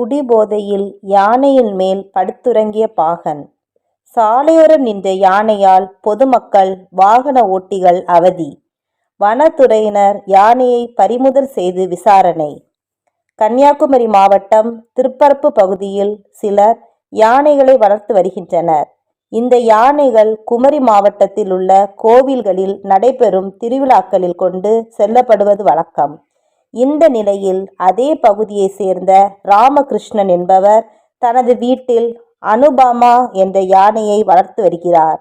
குடிபோதையில் யானையின் மேல் படுத்துறங்கிய பாகன். சாலையோரம் நின்ற யானையால் பொதுமக்கள் வாகன ஓட்டிகள் அவதி. வனத்துறையினர் யானையை பறிமுதல் செய்து விசாரணை. கன்னியாகுமரி மாவட்டம் திருப்பரப்பு பகுதியில் சிலர் யானைகளை வளர்த்து வருகின்றனர். இந்த யானைகள் குமரி மாவட்டத்தில் உள்ள கோவில்களில் நடைபெறும் திருவிழாக்களில் கொண்டு செல்லப்படுவது வழக்கம். இந்த நிலையில் அதே பகுதியைச் சேர்ந்த ராமகிருஷ்ணன் என்பவர் தனது வீட்டில் அனுபாமா என்ற யானையை வளர்த்து வருகிறார்.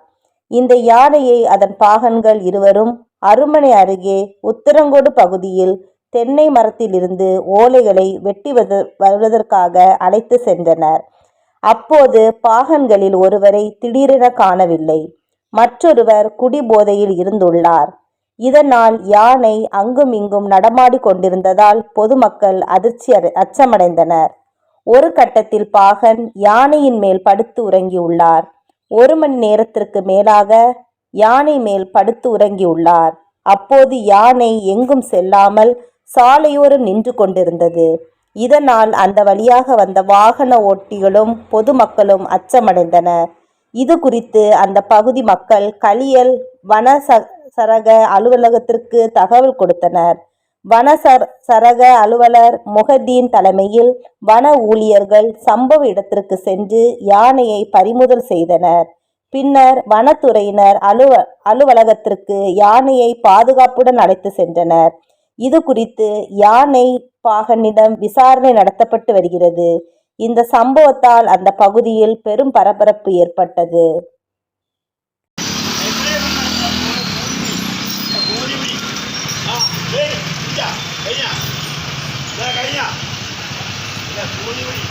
இந்த யானையை அதன் பாகன்கள் இருவரும் அருமனை அருகே உத்தரங்கோடு பகுதியில் தென்னை மரத்திலிருந்து ஓலைகளை வெட்டி வருவதற்காக அழைத்து சென்றனர். அப்போது பாகன்களில் ஒருவரை திடீரென காணவில்லை. மற்றொருவர் குடிபோதையில் இருந்துள்ளார். இதனால் யானை அங்கும் இங்கும் நடமாடி கொண்டிருந்ததால் பொதுமக்கள் அதிர்ச்சி அச்சமடைந்தனர். ஒரு கட்டத்தில் பாகன் யானையின் மேல் படுத்து உறங்கியுள்ளார். ஒரு மணி நேரத்திற்கு மேலாக யானை மேல் படுத்து உறங்கியுள்ளார். அப்போது யானை எங்கும் செல்லாமல் சாலையோரம் நின்று கொண்டிருந்தது. இதனால் அந்த வழியாக வந்த வாகன ஓட்டிகளும் பொதுமக்களும் அச்சமடைந்தனர். இது குறித்து அந்த பகுதி மக்கள் கலியல் வன ச- சரக அலுவலகத்திற்கு தகவல் கொடுத்தனர். வன சர- சரக அலுவலர் முகதீன் தலைமையில் வன ஊழியர்கள் சம்பவ இடத்திற்கு சென்று யானையை பறிமுதல் செய்தனர். பின்னர் வனத்துறையினர் அலுவ அலுவலகத்திற்கு யானையை பாதுகாப்புடன் அழைத்து சென்றனர். இது குறித்து யானை பாகனிடம் விசாரணை நடத்தப்பட்டு வருகிறது. இந்த சம்பவத்தால் அந்த பகுதியில் பெரும் பரபரப்பு ஏற்பட்டது. ஒளி ஒளி